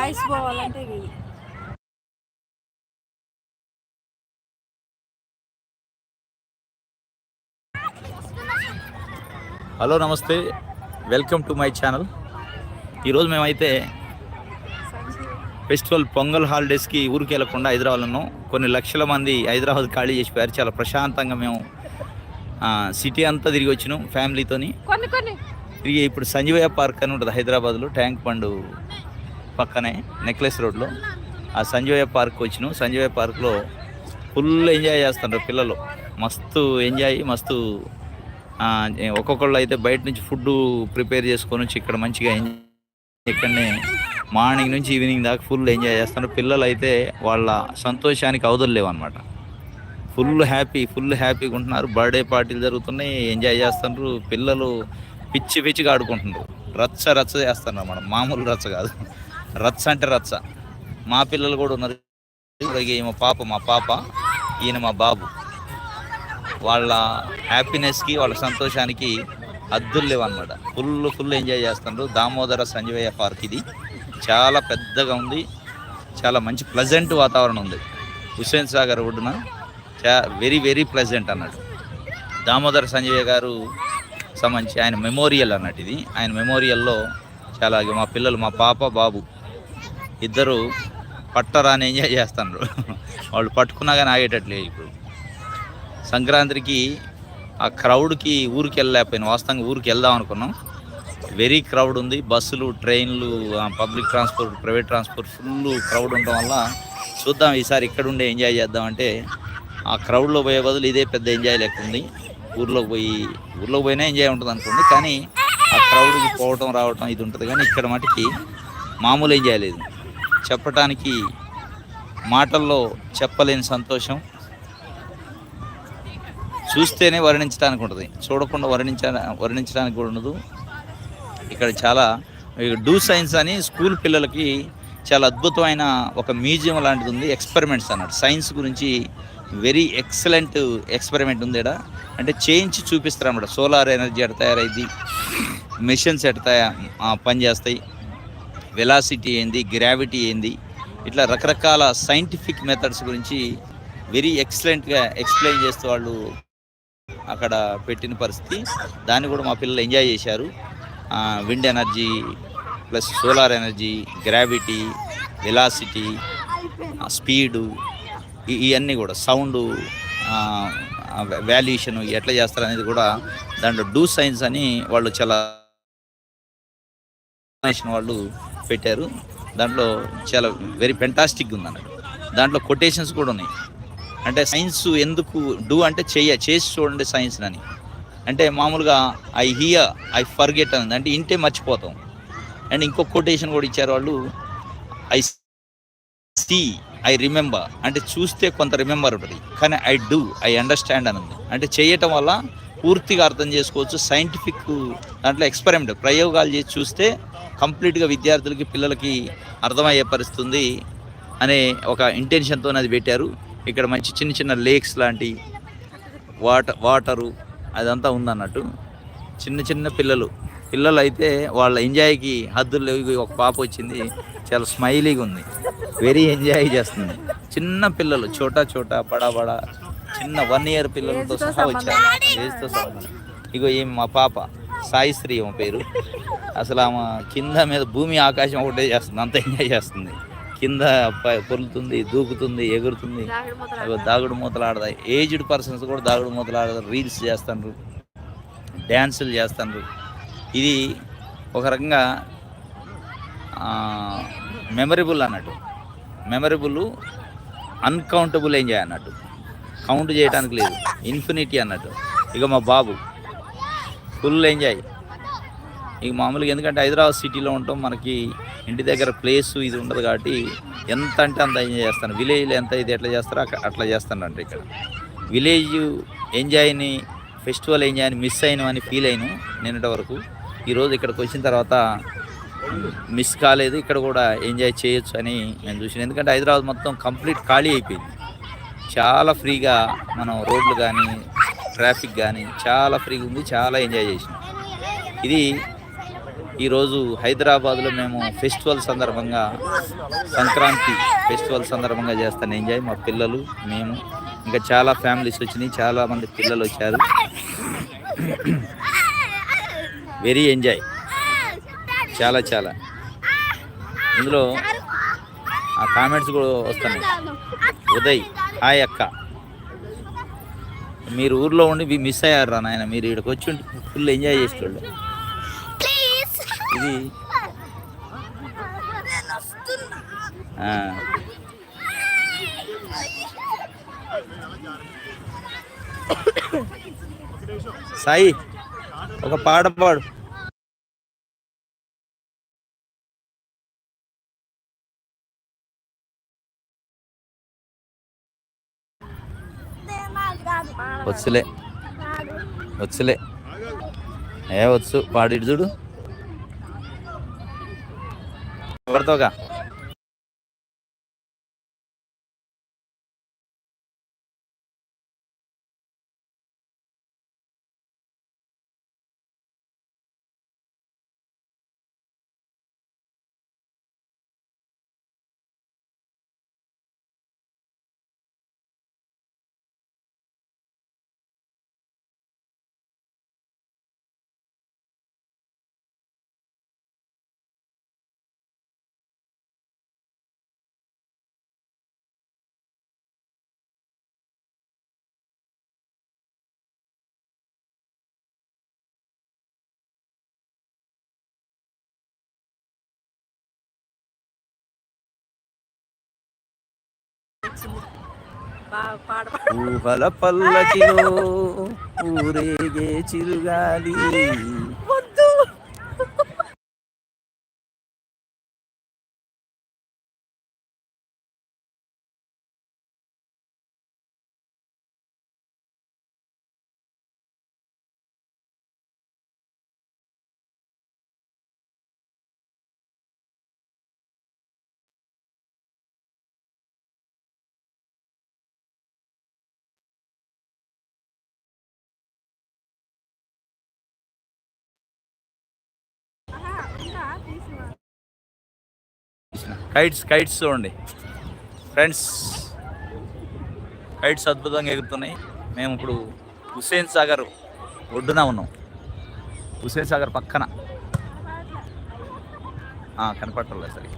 ఆయుష్ పోవాలంటే ఇవి. హలో నమస్తే. Welcome to my channel. ఈరోజు మేమైతే ఫెస్టివల్ పొంగల్ హాలిడేస్కి ఊరికి వెళ్ళకుండా హైదరాబాద్ ఉన్నాం. కొన్ని లక్షల మంది హైదరాబాద్ ఖాళీ చేసిపోయారు చాలా ప్రశాంతంగా మేము సిటీ అంతా తిరిగి వచ్చినాం ఫ్యామిలీతోని. కొన్ని కొన్ని. తిరిగి ఇప్పుడు సంజీవయ్య పార్క్ అని ఉంటుంది హైదరాబాద్లో ట్యాంక్ బండ్ పక్కనే నెక్లెస్ రోడ్లో ఆ సంజీవయ్య పార్క్ వచ్చిన. సంజీవయ్య పార్క్లో ఫుల్ ఎంజాయ్ చేస్తుంటారు పిల్లలు. మస్తు ఎంజాయ్ మస్తు ఒక్కొక్కళ్ళు అయితే బయట నుంచి ఫుడ్ ప్రిపేర్ చేసుకొని వచ్చి ఇక్కడ మంచిగా ఎంజాయ్ ఇక్కడనే మార్నింగ్ నుంచి ఈవినింగ్ దాకా ఫుల్ ఎంజాయ్ చేస్తున్నారు పిల్లలు అయితే వాళ్ళ సంతోషానికి అవధులు అనమాట ఫుల్ హ్యాపీ ఫుల్ హ్యాపీగా ఉంటున్నారు. బర్త్డే పార్టీలు జరుగుతున్నాయి ఎంజాయ్ చేస్తున్నారు పిల్లలు పిచ్చి పిచ్చిగా ఆడుకుంటున్నారు. రచ్చ రచ్చ చేస్తున్నారు మనం మామూలు రచ్చ కాదు. రచ్చ అంటే రచ్చ. మా పిల్లలు కూడా ఉన్నారు. ఇక ఈమె పాప మా పాప ఈయన మా బాబు. వాళ్ళ హ్యాపీనెస్కి వాళ్ళ సంతోషానికి అద్దులు లేవన్నమాట. ఫుల్ ఫుల్ ఎంజాయ్ చేస్తున్నారు దామోదర సంజీవయ్య పార్క్ ఇది. చాలా పెద్దగా ఉంది. చాలా మంచి ప్లజెంట్ వాతావరణం ఉంది. హుస్సేన్ సాగర్ ఒడ్డున చా వెరీ వెరీ ప్లెజెంట్ అన్నట్టు దామోదర సంజయ్ గారు సంబంధించి ఆయన మెమోరియల్ అన్నట్టు ఇది. ఆయన మెమోరియల్లో చాలా మా పిల్లలు మా పాప బాబు ఇద్దరు పట్టరాని ఎంజాయ్ చేస్తున్నారు వాళ్ళు పట్టుకున్నా కానీ ఆగేటట్లేదు ఇప్పుడు. సంక్రాంతికి ఆ క్రౌడ్కి ఊరికి వెళ్ళలేకపోయినా. వాస్తవంగా ఊరికి వెళ్దాం అనుకున్నాం. వెరీ క్రౌడ్ ఉంది. బస్సులు ట్రైన్లు public transport private transport full crowd ఉండడం వల్ల చూద్దాం ఈసారి ఇక్కడ ఉండే ఎంజాయ్ చేద్దామంటే ఆ క్రౌడ్లో పోయే బదులు ఇదే పెద్ద ఎంజాయ్ లేకుంది ఉంది. ఊర్లోకి పోయి ఊర్లోకి పోయినా ఎంజాయ్ ఉంటుంది అనుకోండి. కానీ ఆ క్రౌడ్కి పోవటం రావటం ఇది ఉంటుంది. కానీ ఇక్కడ మటుకి మామూలు ఎంజాయ్ లేదు. చెప్పటానికి మాటల్లో చెప్పలేని సంతోషం. చూస్తేనే వర్ణించడానికి ఉంటుంది. చూడకుండా వర్ణించ వర్ణించడానికి కూడా ఉండదు. ఇక్కడ చాలా డూ సైన్స్ అని స్కూల్ పిల్లలకి చాలా అద్భుతమైన ఒక మ్యూజియం లాంటిది ఉంది. ఎక్స్పెరిమెంట్స్ అన్నట్టు సైన్స్ గురించి వెరీ ఎక్సలెంట్ ఎక్స్పెరిమెంట్ ఉంది ఇక్కడ అంటే చేయించి చూపిస్తారు అన్నమాట సోలార్ ఎనర్జీ ఎట్ట తయారైంది మెషిన్స్ ఎట్ట తయా- పనిచేస్తాయి? వెలాసిటీ ఏంది గ్రావిటీ ఏంది ఇట్లా రకరకాల సైంటిఫిక్ మెథడ్స్ గురించి వెరీ ఎక్సలెంట్గా ఎక్స్ప్లెయిన్ చేస్తూ వాళ్ళు అక్కడ పెట్టిన పరిస్థితి. దాన్ని కూడా మా పిల్లలు ఎంజాయ్ చేశారు. Wind energy plus solar energy gravity velocity speed ఇవన్నీ కూడా సౌండ్ వాల్యుయేషన్ ఎట్లా చేస్తారు అనేది కూడా దాంట్లో డూ సైన్స్ అని వాళ్ళు చాలా వాళ్ళు పెట్టారు. దాంట్లో చాలా వెరీ ఫెంటాస్టిక్ ఉంది అన్నట్టు దాంట్లో కొటేషన్స్ కూడా ఉన్నాయి. అంటే సైన్స్ ఎందుకు డూ అంటే చెయ్య చేసి చూడండి సైన్స్ అని. అంటే మామూలుగా ఐ హియర్ ఐ ఫర్గెట్ అని అంటే ఇంటే మర్చిపోతాం. అండ్ ఇంకో కొటేషన్ కూడా ఇచ్చారు వాళ్ళు. ఐ సీ ఐ రిమెంబర్ అంటే చూస్తే కొంత రిమెంబర్ ఉంటుంది. కానీ ఐ డూ ఐ అండర్స్టాండ్ అని ఉంది అంటే చేయటం వల్ల పూర్తిగా అర్థం చేసుకోవచ్చు. సైంటిఫిక్ దాంట్లో ఎక్స్పెరిమెంట్ ప్రయోగాలు చేసి చూస్తే కంప్లీట్గా విద్యార్థులకి పిల్లలకి అర్థమయ్యే పరిస్థితి ఉంది అనే ఒక ఇంటెన్షన్తో అది పెట్టారు. ఇక్కడ మంచి చిన్న చిన్న లేక్స్ లాంటి వాటర్ వాటరు అదంతా ఉందన్నట్టు. చిన్న చిన్న పిల్లలు పిల్లలు అయితే వాళ్ళ ఎంజాయ్కి హద్దులు ఒక పాప వచ్చింది చాలా స్మైలీగా ఉంది. వెరీ ఎంజాయ్ చేస్తుంది. చిన్న పిల్లలు చోటా చోటా బడా బడా చిన్న వన్ ఇయర్ పిల్లలతో సహా వచ్చారు. ఏజ్తో ఇగో ఈమె మా పాప. సాయిశ్రీ ఆమె పేరు. అసలు ఆమె కింద మీద భూమి ఆకాశం ఒకటే చేస్తుంది అంత ఎంజాయ్ చేస్తుంది. కింద పొర్లుతుంది దూకుతుంది ఎగురుతుంది. దాగుడు మూతలు ఆడతాయి. ఏజ్డ్ పర్సన్స్ కూడా దాగుడు మూతలు ఆడతారు. రీల్స్ చేస్తారు డ్యాన్సులు చేస్తారు ఇది ఒక రకంగా మెమరబుల్ అన్నట్టు. మెమరబుల్ అన్కౌంటబుల్ ఎంజాయ్ అన్నట్టు. కౌంట్ చేయడానికి లేదు. ఇన్ఫినిటీ అన్నట్టు. ఇక మా బాబు. Full enjoy. ఇక మామూలుగా ఎందుకంటే హైదరాబాద్ సిటీలో ఉంటాం మనకి ఇంటి దగ్గర ప్లేస్ ఇది ఉండదు కాబట్టి ఎంత అంటే అంత ఎంజాయ్ చేస్తాను. విలేజ్లో ఎంత ఇది ఎట్లా చేస్తారో అక్కడ అట్లా చేస్తాను అంటే ఇక్కడ. విలేజ్ ఎంజాయ్ని ఫెస్టివల్ ఎంజాయ్ని మిస్ అయినవని ఫీల్ అయిన నిన్నటి వరకు. ఈరోజు ఇక్కడికి వచ్చిన తర్వాత మిస్ కాలేదు ఇక్కడ కూడా ఎంజాయ్ చేయొచ్చు అని నేను చూసాను ఎందుకంటే హైదరాబాద్ మొత్తం కంప్లీట్ ఖాళీ అయిపోయింది. చాలా ఫ్రీగా మనం రోడ్లు కానీ ట్రాఫిక్ కానీ చాలా ఫ్రీగా ఉంది చాలా ఎంజాయ్ చేసినాం. ఇది ఈరోజు హైదరాబాద్లో మేము ఫెస్టివల్ సందర్భంగా సంక్రాంతి ఫెస్టివల్ సందర్భంగా చేస్తాను ఎంజాయ్ మా పిల్లలు మేము ఇంకా చాలా ఫ్యామిలీస్ వచ్చినాయి చాలామంది పిల్లలు వచ్చారు. Very enjoy. చాలా చాలా. ఇందులో ఆ కామెంట్స్ కూడా వస్తున్నాయి. ఉదయ్ హాయ్ అక్క. మీరు ఊర్లో ఉండి మిస్ అయ్యారు రా నాయన మీరు ఇక్కడికి వచ్చి ఫుల్ ఎంజాయ్ చేసేవాళ్ళు ఇది. సాయి ఒక పాట పాడు. వచ్చులే. వచ్చులే. ఏ వచ్చు. వాడు ఇటు చూడు. పడతావుగా ఊహల పల్లకిలో ఊరేగే చిరుగాలి. కైట్స్ కైట్స్ చూడండి. ఫ్రెండ్స్ కైట్స్ అద్భుతంగా ఎగురుతున్నాయి. మేము ఇప్పుడు హుస్సేన్ సాగర్ ఒడ్డున ఉన్నాం. హుస్సేన్ సాగర్ పక్కన. కనపడలేదు సరే.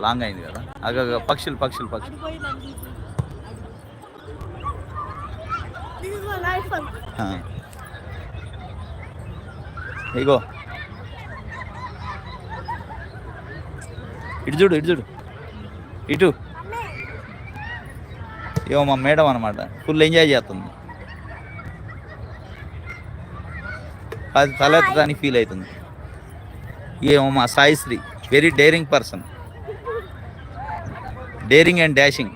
లాంగ్ అయింది కదా. అగ పక్షులు పక్షులు పక్షులు. ఇగో. ఇటు చూడు ఇటు చూడు. ఇటు. ఏమో మా మేడం అనమాట ఫుల్ ఎంజాయ్ చేస్తుంది. అది తలెత్తడానికి ఫీల్ అవుతుంది. ఏమో మా Saisri. Very daring person daring and dashing